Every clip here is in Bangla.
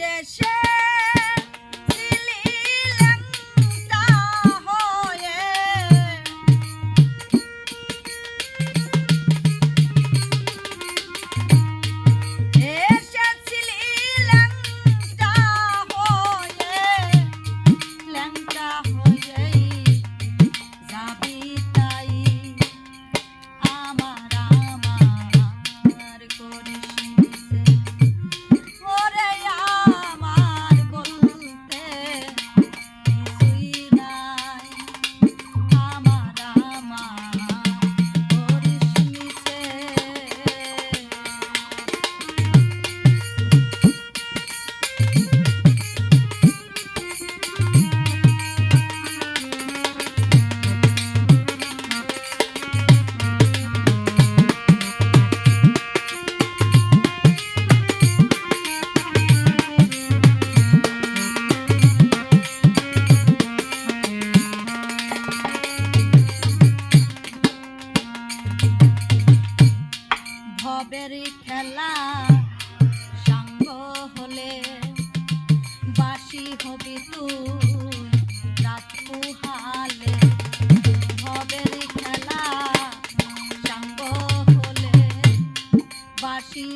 yeah. হবে তোর রাত পোহালে হবে খেলা সাঙ্গ হলে বাসি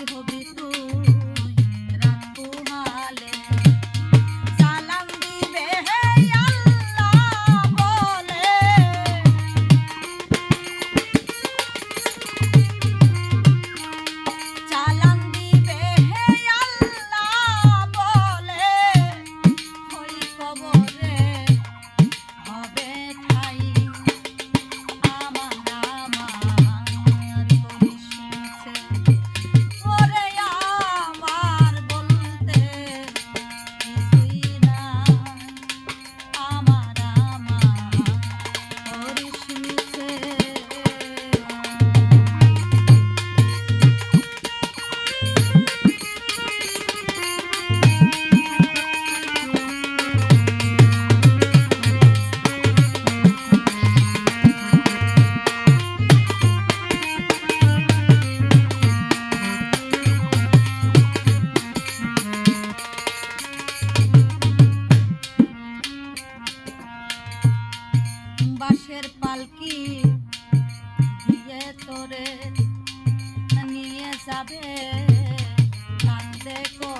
পালকি দিয়ে তোরে নিয়ে যাবে। কান্দে কো